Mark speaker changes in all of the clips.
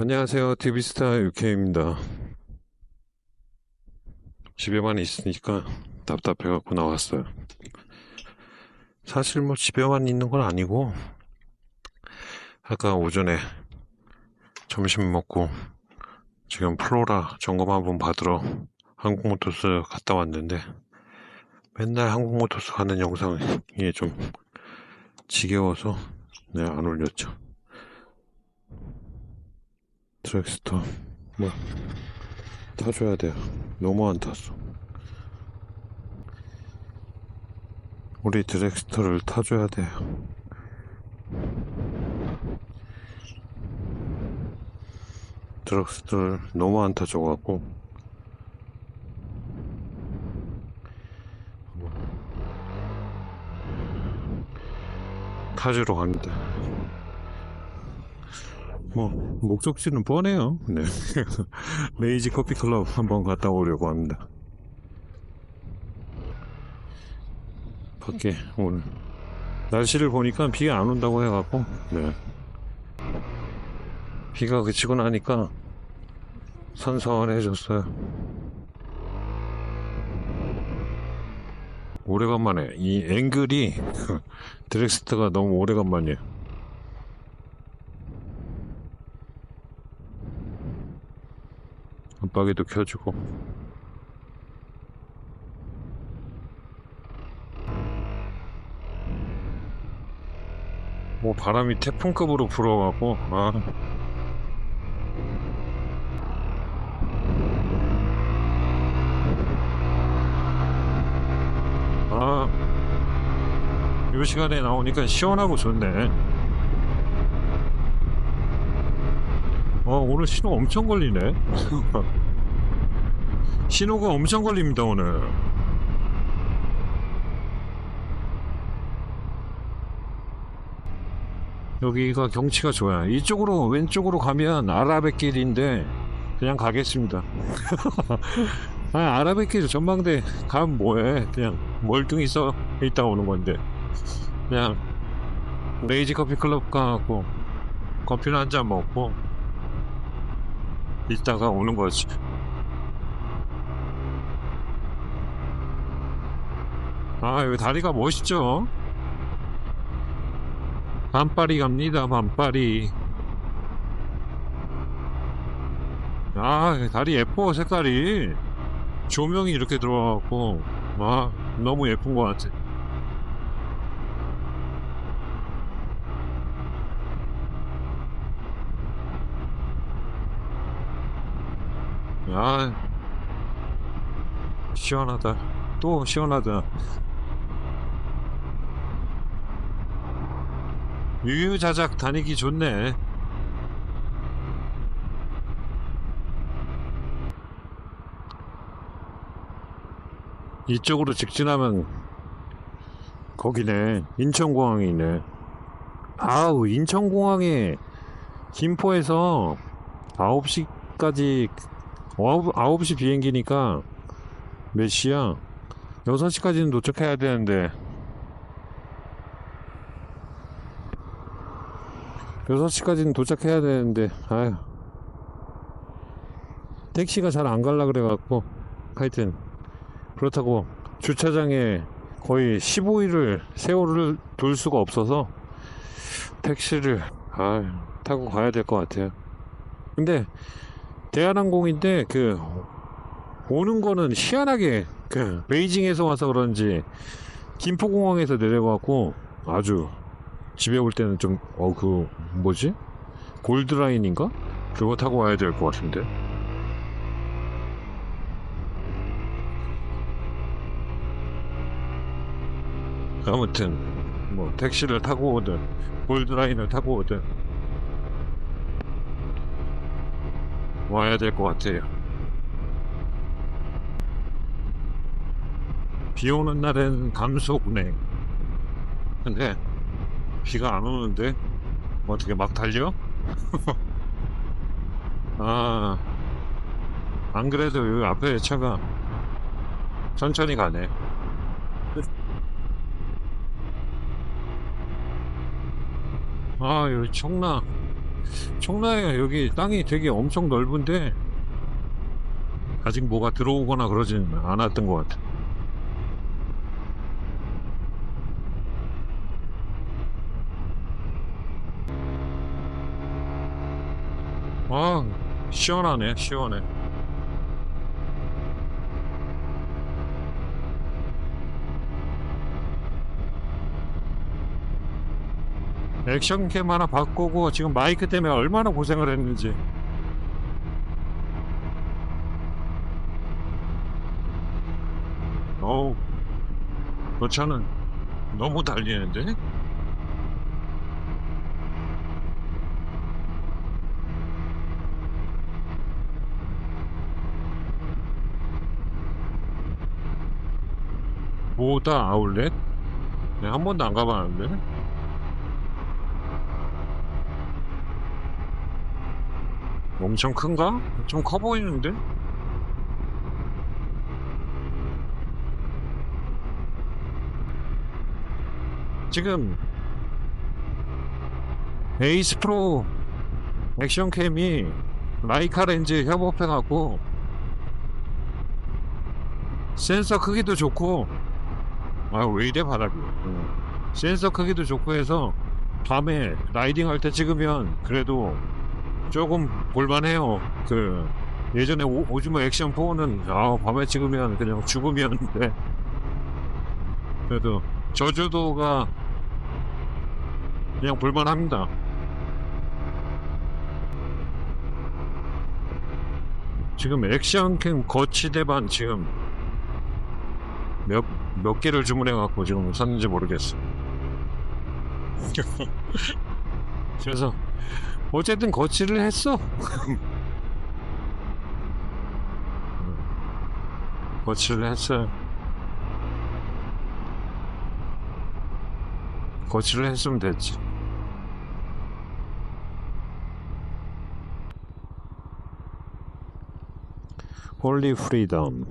Speaker 1: 안녕하세요. TV스타 유케입니다. 집에만 있으니까 답답해갖고 나왔어요. 사실 뭐 집에만 있는 건 아니고, 아까 오전에 점심 먹고 지금 플로라 점검 한번 받으러 한국모터스 갔다 왔는데, 맨날 한국모터스 가는 영상이 좀 지겨워서 네, 안 올렸죠. 드렉스터. 뭐 타줘야 돼요. 너무 안 탔어. 우리 드렉스터를 타줘야 돼요. 드렉스터를 너무 안 타줘갖고. 타주러 갑니다 뭐 목적지는 뻔해요. 네. 레이지 커피 클럽 한번 갔다 오려고 합니다. 밖에 오늘 날씨를 보니까 비가 안 온다고 해갖고 네. 비가 그치고 나니까 선선해졌어요. 오래간만에 이 앵글이 드렉스터가 너무 오래간만이에요. 깜빡이도 켜주고 뭐 바람이 태풍급으로 불어가고 아 아, 이 시간에 나오니까 시원하고 좋네. 어, 오늘 신호 엄청 걸리네. 신호가 엄청 걸립니다, 오늘. 여기가 경치가 좋아요. 이쪽으로, 왼쪽으로 가면 아라뱃길인데, 그냥 가겠습니다. 아, 아라뱃길 전망대 가면 뭐해. 그냥 멀뚱히 써 있다 오는 건데. 그냥, 레이지 커피 클럽 가고, 커피를 한 잔 먹고, 있다가 오는 거지. 아, 여기 다리가 멋있죠? 반파리 갑니다, 반파리. 아, 다리 예뻐, 색깔이. 조명이 이렇게 들어와갖고, 아, 너무 예쁜 것 같아. 아, 시원하다. 또 시원하다. 유유자작 다니기 좋네. 이쪽으로 직진하면 거기네. 인천공항이네. 아우, 인천공항에 김포에서 9시까지 9, 9시 비행기니까 몇 시야? 6시까지는 도착해야 되는데 6시까지는 도착해야 되는데 아휴. 택시가 잘 안 갈라 그래갖고 하여튼 그렇다고 주차장에 거의 15일을 세월을 둘 수가 없어서 택시를 아 타고 가야 될 것 같아요. 근데 대한항공인데 그 오는 거는 희한하게 그 베이징에서 와서 그런지 김포공항에서 내려가고 아주 집에 올 때는 좀 어 그 뭐지 골드라인인가 그거 타고 와야 될 것 같은데 아무튼 뭐 택시를 타고 오든 골드라인을 타고 오든 와야 될 것 같아요. 비 오는 날엔 감속 운행. 근데 비가 안 오는데 뭐 어떻게 막 달려? 아, 안 그래도 여기 앞에 차가 천천히 가네. 아, 여기 청라 청라에 여기 땅이 되게 엄청 넓은데 아직 뭐가 들어오거나 그러진 않았던 것 같아. 아, 시원하네, 시원해. 액션캠 하나 바꾸고 지금 마이크 때문에 얼마나 고생을 했는지. 어우, 그 차는 너무 달리는데? 모다 아울렛? 네, 한 번도 안 가봤는데? 엄청 큰가? 좀 커 보이는데? 지금 에이스 프로 액션캠이 라이카 렌즈 협업해갖고 센서 크기도 좋고 아왜 이래 바닥이. 응. 센서 크기도 좋고 해서 밤에 라이딩 할 때 찍으면 그래도 조금 볼만해요. 그 예전에 오, 오즈모 액션 4는 아 밤에 찍으면 그냥 죽음이었는데. 그래도 저주도가 그냥 볼만합니다. 지금 액션캠 거치대반 지금 몇, 몇 개를 주문해 갖고 지금 샀는지 모르겠어. 그래서 어쨌든 거치를 했어. 거치를 했어요. 거치를 했으면 됐지. 홀리 프리덤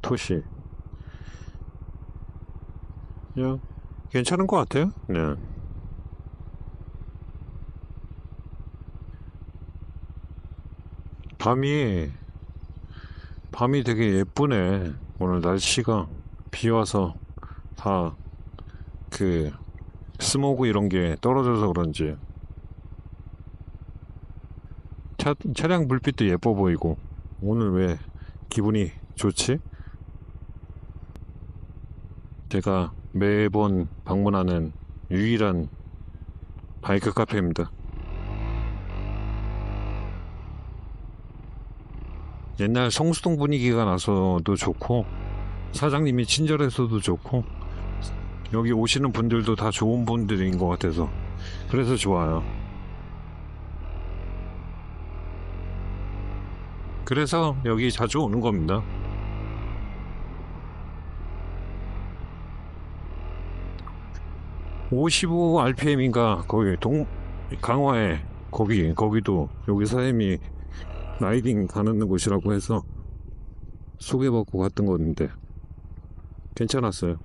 Speaker 1: 토시 야, 괜찮은 것 같아요. 네. 밤이 밤이 되게 예쁘네. 오늘 날씨가 비 와서 다 그 스모그 이런 게 떨어져서 그런지 차, 차량 불빛도 예뻐 보이고 오늘 왜 기분이 좋지? 제가 매번 방문하는 유일한 바이크 카페입니다. 옛날 성수동 분위기가 나서도 좋고 사장님이 친절해서도 좋고 여기 오시는 분들도 다 좋은 분들인 것 같아서 그래서 좋아요. 그래서 여기 자주 오는 겁니다. (55 rpm인가) 거기 동 강화에 거기 거기도 여기 사장님이 라이딩 가는 곳이라고 해서 소개받고 갔던 건데 괜찮았어요.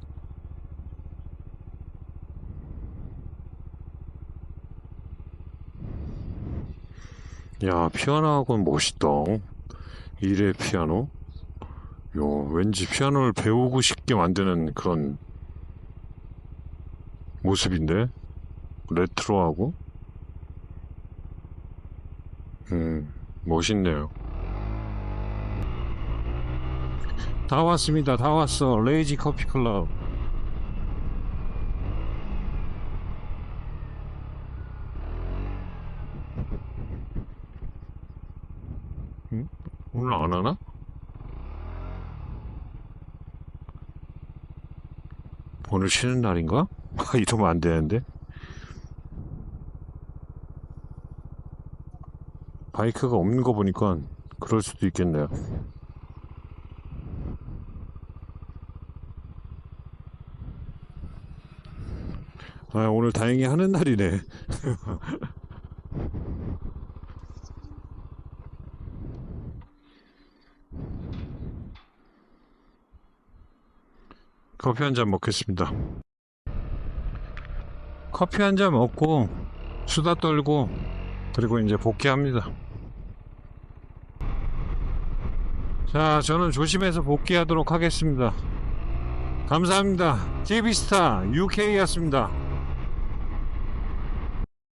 Speaker 1: 야 피아노 학원 멋있다. 이래 피아노. 요 왠지 피아노를 배우고 싶게 만드는 그런 모습인데 레트로하고 음 멋있네요. 다 왔습니다. 다 왔어. 레이지 커피 클럽. 응? 오늘 안 하나? 오늘 쉬는 날인가? 이러면 안 되는데. 바이크가 없는 거 보니까 그럴 수도 있겠네요. 아, 오늘 다행히 하는 날이네. 커피 한 잔 먹겠습니다. 커피 한 잔 먹고 수다 떨고 그리고 이제 복귀합니다. 자, 저는 조심해서 복귀하도록 하겠습니다. 감사합니다. JB스타 UK였습니다.